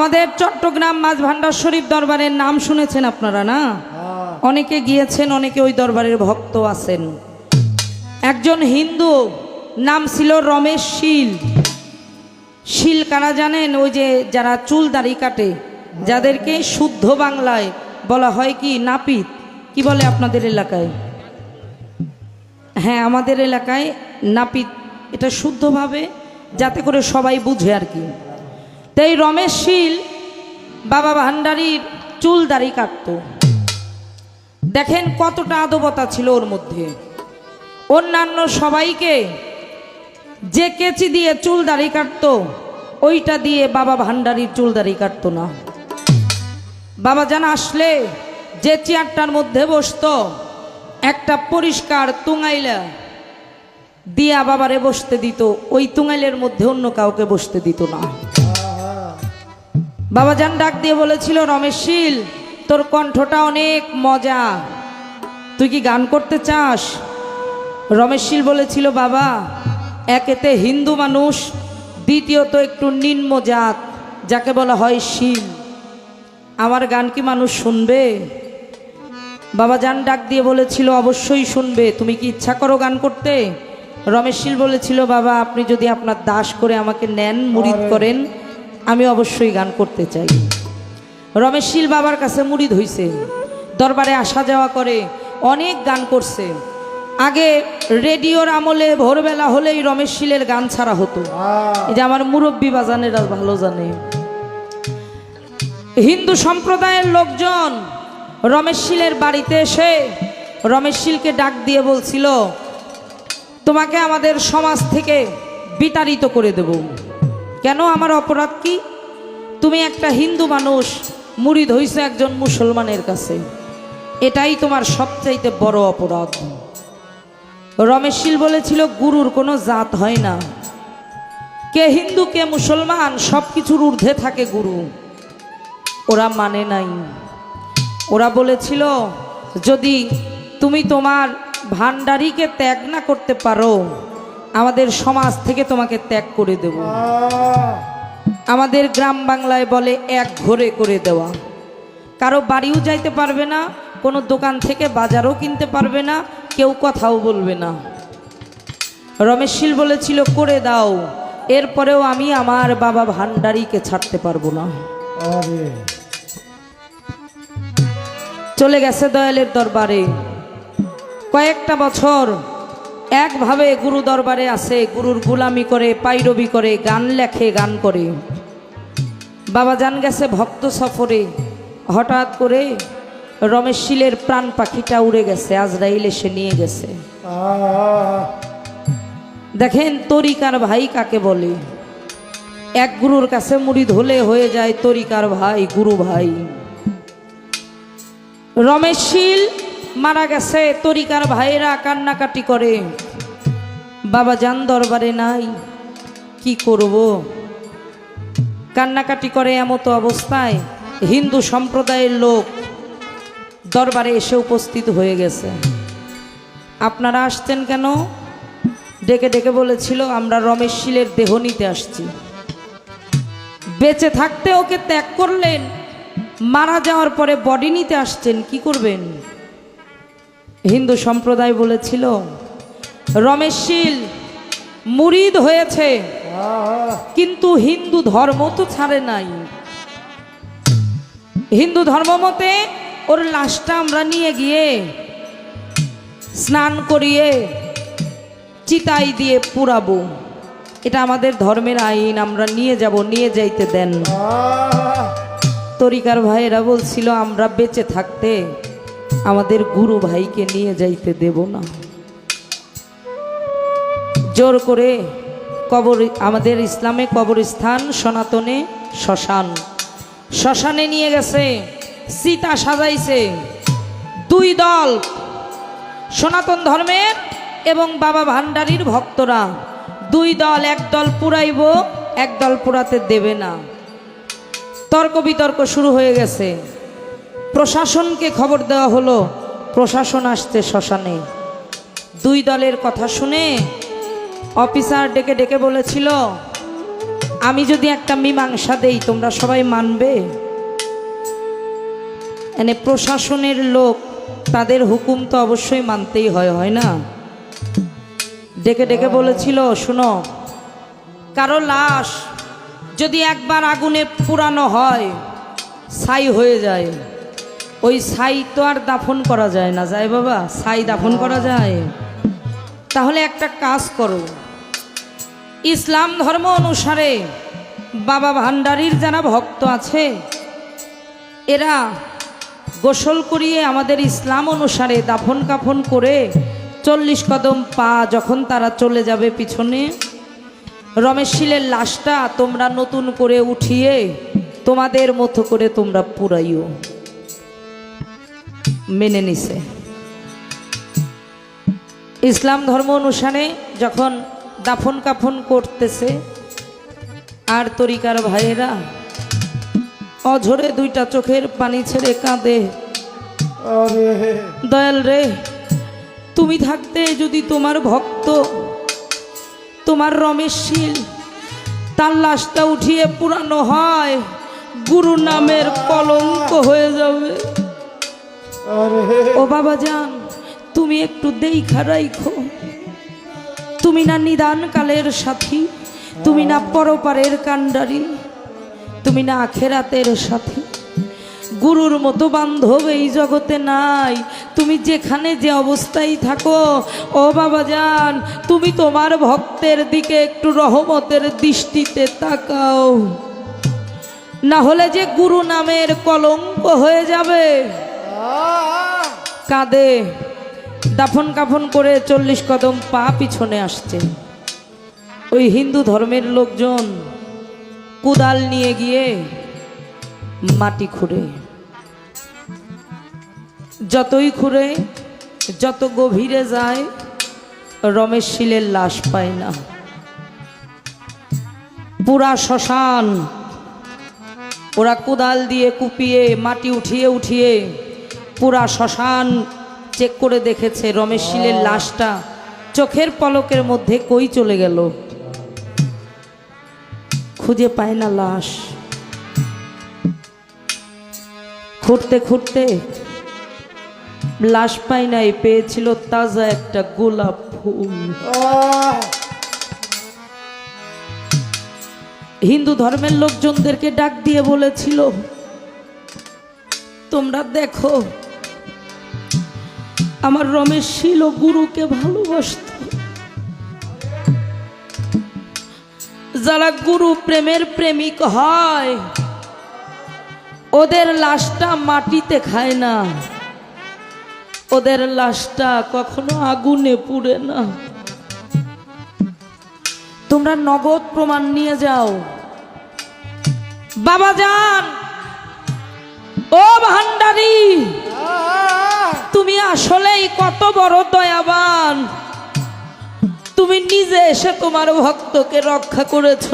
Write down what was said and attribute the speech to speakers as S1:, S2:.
S1: আমাদের চট্টগ্রাম মাছ ভান্ডার শরীফ দরবারের নাম শুনেছেন আপনারা না? অনেকে গিয়েছেন অনেকে ওই দরবারের ভক্ত আছেন। একজন হিন্দু নাম ছিল রমেশ শীল। শিল কারা জানেন? ওই যে যারা চুল দাড়ি কাটে যাদেরকে শুদ্ধ বাংলায় বলা হয় কি নাপিত? কি বলে আপনাদের এলাকায়? হ্যাঁ আমাদের এলাকায় নাপিত এটা শুদ্ধভাবে যাতে করে সবাই বুঝে আর কি। তো এই রমেশ শীল বাবা ভান্ডারির চুল দাড়ি কাটত। দেখেন কতটা আদবতা ছিল ওর মধ্যে। অন্যান্য সবাইকে যে কেচি দিয়ে চুল দাড়ি কাটতো, ওইটা দিয়ে বাবা ভান্ডারির চুল দাড়ি কাটতো না। বাবা জান আসলে যে চেয়ারটার মধ্যে বসতো, একটা পরিষ্কার তুঙাইলা দিয়া বাবারে বসতে দিত, ওই তুঙাইলের মধ্যে অন্য কাউকে বসতে দিত না। বাবা জান ডাক দিয়ে বলেছিল, রমেশ শীল, তোর কণ্ঠটা অনেক মজা। তুই কি গান করতে চাস? রমেশ শীল বলেছিল, বাবা, একেতে হিন্দু মানুষ, দ্বিতীয়ত একটু নিম্ন জাত, যাকে বলা হয় শীল। আমার গান কি মানুষ শুনবে? বাবা যান ডাক দিয়ে বলেছিল, অবশ্যই শুনবে, তুমি কি ইচ্ছা করো গান করতে? রমেশ শীল বলেছিল, বাবা, আপনি যদি আপনার দাস করে আমাকে নেন মুরিদ করেন আমি অবশ্যই গান করতে চাই। রমেশ শীল বাবার কাছে মুরিদ হইছে। দরবারে আসা যাওয়া করে অনেক গান করছে। আগে রেডিওর আমলে ভোরবেলা হলেই রমেশ শীলের গান ছাড়া হতো। এই যে আমার মুরব্বী বাজানেরা ভালো জানে। হিন্দু সম্প্রদায়ের লোকজন রমেশ শীলের বাড়িতে এসে রমেশ শীলকে ডাক দিয়ে বলছিল তোমাকে আমাদের সমাজ থেকে বিতাড়িত করে দেব। কেন আমার অপরাধ কি? তুমি একটা হিন্দু মানুষ মুড়িদ হইছে একজন মুসলমানের কাছে। এটাই তোমার সবচাইতে বড় অপরাধ। রমেশ শীল বলেছিল, গুরুর কোনো জাত হয় না। কে হিন্দু, কে মুসলমান সব কিছুর ঊর্ধ্বে থাকে গুরু। ওরা মানে নাই। ওরা বলেছিল, যদি তুমি তোমার ভাণ্ডারিকে ত্যাগ না করতে পারো আমাদের সমাজ থেকে তোমাকে ত্যাগ করে দেব। আমাদের গ্রাম বাংলায় বলে এক ঘরে করে দেওয়া। কারও বাড়িও যাইতে পারবে না, কোনো দোকান থেকে বাজারও কিনতে পারবে না, কেউ কথাও বলবে না। রমেশ শীল বলেছিল, করে দাও, এরপরেও আমি আমার বাবা ভান্ডারিকে ছাড়তে পারব না। চলে গেছে দয়ালের দরবারে। কয়েকটা বছর একভাবে গুরু দরবারে আছে, গুরুর গুলামি করে, পাইরবি করে, গান লেখে, গান করে। বাবা জান গেছে ভক্ত সফরে। হঠাৎ করে রমেশ শীলের প্রাণ পাখিটা উড়ে গেছে, আজরাইল এসে নিয়ে গেছে। দেখেন তরিকার ভাই কাকে বলে? এক গুরুর কাছে মুড়ি ধলে হয়ে যায় তরিকার ভাই, গুরু ভাই। রমেশ শীল মারা গেছে, তরিকার ভাইয়েরা কান্নাকাটি করে। বাবা যান দরবারে নাই, কি করব? কান্নাকাটি করে এমতো অবস্থায় হিন্দু সম্প্রদায়ের লোক দরবারে এসে উপস্থিত হয়ে গেছে। আপনারা আসছেন কেন? ডেকে ডেকে বলেছিল, আমরা রমেশ শিলের দেহ নিতে আসছি। বেঁচে থাকতে ওকে ত্যাগ করলেন, মারা যাওয়ার পরে বডি নিতে আসছেন, কি করবেন? হিন্দু সম্প্রদায় বলেছিল রমেশ শীল মুরিদ হয়েছে কিন্তু হিন্দু ধর্ম তো ছাড়ে নাই। হিন্দু ধর্ম মতে ওর লাশটা আমরা নিয়ে গিয়ে স্নান করিয়ে চিতাই দিয়ে পুরাবো। এটা আমাদের ধর্মের আইন আমরা নিয়ে যাব নিয়ে যাইতে দেন। তরিকার ভাইয়েরা বলছিল আমরা বেঁচে থাকতে আমাদের গুরু ভাইকে নিয়ে যাইতে দেব না। জোর করে কবর, আমাদের ইসলামে কবরস্থান সনাতনে শ্মশান। শ্মশানে নিয়ে গেছে, সীতা সাজাইছে। দুই দল, সনাতন ধর্মের এবং বাবা ভান্ডারীর ভক্তরা। দুই দল, এক দল পুরাইব, এক দল পুরাতে দেবে না। তর্ক বিতর্ক শুরু হয়ে গেছে। প্রশাসনকে খবর দেওয়া হলো, প্রশাসন আসছে শ্মশানে। দুই দলের কথা শুনে অফিসার ডেকে ডেকে বলেছিল, আমি যদি একটা মীমাংসা দেই, তোমরা সবাই মানবে? এনে প্রশাসনের লোক তাদের হুকুম তো অবশ্যই মানতেই হয় হয় না? ডেকে ডেকে বলেছিল, শুনো, কারও লাশ যদি একবার আগুনে পুরানো হয়, ছাই হয়ে যায়। ওই ছাই তো আর দাফন করা যায় না, যায় বাবা? ছাই দাফন করা যায়। তাহলে একটা কাজ করো। ইসলাম ধর্ম অনুসারে বাবা ভান্ডারীর যারা ভক্ত আছে, এরা গোসল করিয়ে আমাদের ইসলাম অনুসারে দাফন কাফন করে চল্লিশ কদম পা যখন তারা চলে যাবে পিছনে, রমেশ শীলের লাশটা তোমরা নতুন করে উঠিয়ে তোমাদের মতো করে তোমরা পুরাইও। মেনে নিছে। ইসলাম ধর্ম অনুসারে যখন দাফন কাফন করতেছে আর তরিকার ভাইয়েরা অঝরে দুইটা চোখের পানি ছেড়ে কাঁদে। দয়াল রে তুমি থাকতে যদি তোমার ভক্ত তোমার রমেশশীল তার লাশটা উঠিয়ে পুরানো হয় গুরু নামের কলঙ্ক হয়ে যাবে। ও বাবা যান তুমি একটু দেখা রাইখো। তুমি না নিদান কালের সাথী, তুমি না পরপারের কাণ্ডারি, তুমি না আখেরাতের সাথী। গুরুর মতো বান্ধব এই জগতে নাই, তুমি যেখানে যে অবস্থায় থাকো, ও বাবা যান তুমি তোমার ভক্তের দিকে একটু রহমতের দৃষ্টিতে তাকাও। না হলে যে গুরু নামের কলঙ্ক হয়ে যাবে! কাঁদে দাফন কাফন করে চল্লিশ কদম পা পিছনে আসছে। ওই হিন্দু ধর্মের লোকজন কুদাল নিয়ে গিয়ে মাটি খুঁড়ে। যতই খুঁড়ে, যত গভীরে যায়, রমেশ শিলের লাশ পায় না। পুরা শ্মশান ওরা কোদাল দিয়ে কুপিয়ে, মাটি উঠিয়ে উঠিয়ে পুরা শ্মশান চেক করে দেখেছে রমেশ শিলের লাশটা। চোখের পলকের মধ্যে কই চলে গেল? খুঁজে পায় না লাশ। খুঁড়তে খুঁড়তে লাশ পাই নাই পেয়েছিল তাজা একটা গোলাপ ফুল! হিন্দু ধর্মের লোকজনদেরকে ডাক দিয়ে বলেছিল তোমরা দেখো আমার রমেশ ছিল গুরুকে ভালোবাসত। যারা গুরু প্রেমের প্রেমিক হয়, ওদের লাশটা মাটিতে খায় না। ওদের লাশটা কখনো আগুনে পুড়ে না। তোমরা নগদ প্রমাণ নিয়ে যাও। বাবা যান! ও ভান্ডারি! আসলেই কত বড় দয়াবান। তুমি নিজে এসে তোমার ভক্তকে রক্ষা করেছ।